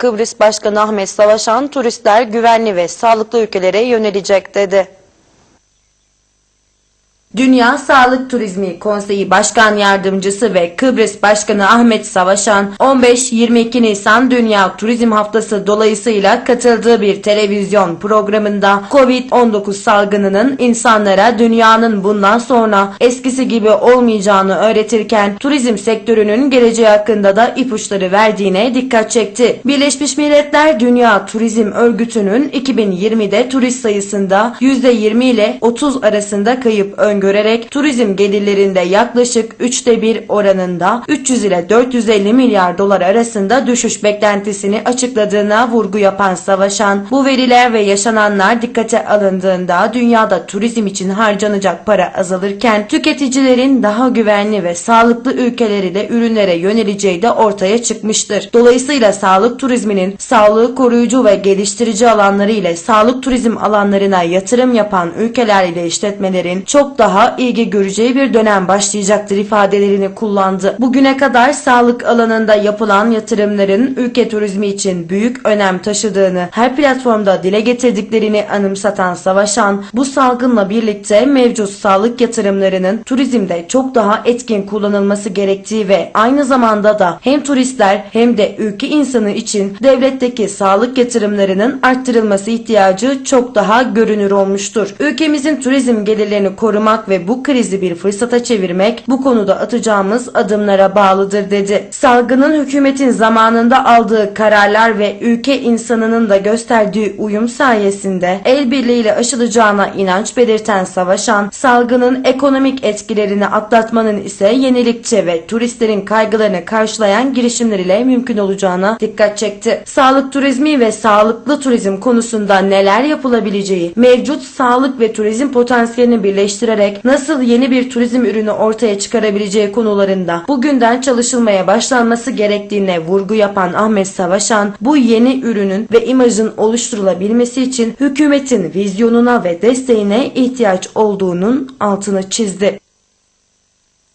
Kıbrıs Başkanı Ahmet Savaşan turistler güvenli ve sağlıklı ülkelere yönelecek dedi. Dünya Sağlık Turizmi Konseyi Başkan Yardımcısı ve Kıbrıs Başkanı Ahmet Savaşan 15-22 Nisan Dünya Turizm Haftası dolayısıyla katıldığı bir televizyon programında Covid-19 salgınının insanlara dünyanın bundan sonra eskisi gibi olmayacağını öğretirken turizm sektörünün geleceği hakkında da ipuçları verdiğine dikkat çekti. Birleşmiş Milletler Dünya Turizm Örgütü'nün 2020'de turist sayısında %20 ile 30 arasında kayıp öngörerek turizm gelirlerinde yaklaşık 3'te 1 oranında 300 ile 450 milyar dolar arasında düşüş beklentisini açıkladığına vurgu yapan Savaşan, bu veriler ve yaşananlar dikkate alındığında dünyada turizm için harcanacak para azalırken tüketicilerin daha güvenli ve sağlıklı ülkeleri de ürünlere yöneleceği de ortaya çıkmıştır. Dolayısıyla sağlık turizminin sağlığı koruyucu ve geliştirici alanları ile sağlık turizm alanlarına yatırım yapan ülkeler ile işletmelerin çok daha ilgi göreceği bir dönem başlayacaktır ifadelerini kullandı. Bugüne kadar sağlık alanında yapılan yatırımların ülke turizmi için büyük önem taşıdığını her platformda dile getirdiklerini anımsatan Savaşan, bu salgınla birlikte mevcut sağlık yatırımlarının turizmde çok daha etkin kullanılması gerektiği ve aynı zamanda da hem turistler hem de ülke insanı için devletteki sağlık yatırımlarının arttırılması ihtiyacı çok daha görünür olmuştur. Ülkemizin turizm gelirlerini korumak ve bu krizi bir fırsata çevirmek bu konuda atacağımız adımlara bağlıdır dedi. Salgının hükümetin zamanında aldığı kararlar ve ülke insanının da gösterdiği uyum sayesinde el birliğiyle aşılacağına inanç belirten Savaşan, salgının ekonomik etkilerini atlatmanın ise yenilikçi ve turistlerin kaygılarını karşılayan girişimler ile mümkün olacağına dikkat çekti. Sağlık turizmi ve sağlıklı turizm konusunda neler yapılabileceği, mevcut sağlık ve turizm potansiyelini birleştirerek nasıl yeni bir turizm ürünü ortaya çıkarabileceği konularında bugünden çalışılmaya başlanması gerektiğine vurgu yapan Ahmet Savaşan, bu yeni ürünün ve imajın oluşturulabilmesi için hükümetin vizyonuna ve desteğine ihtiyaç olduğunun altını çizdi.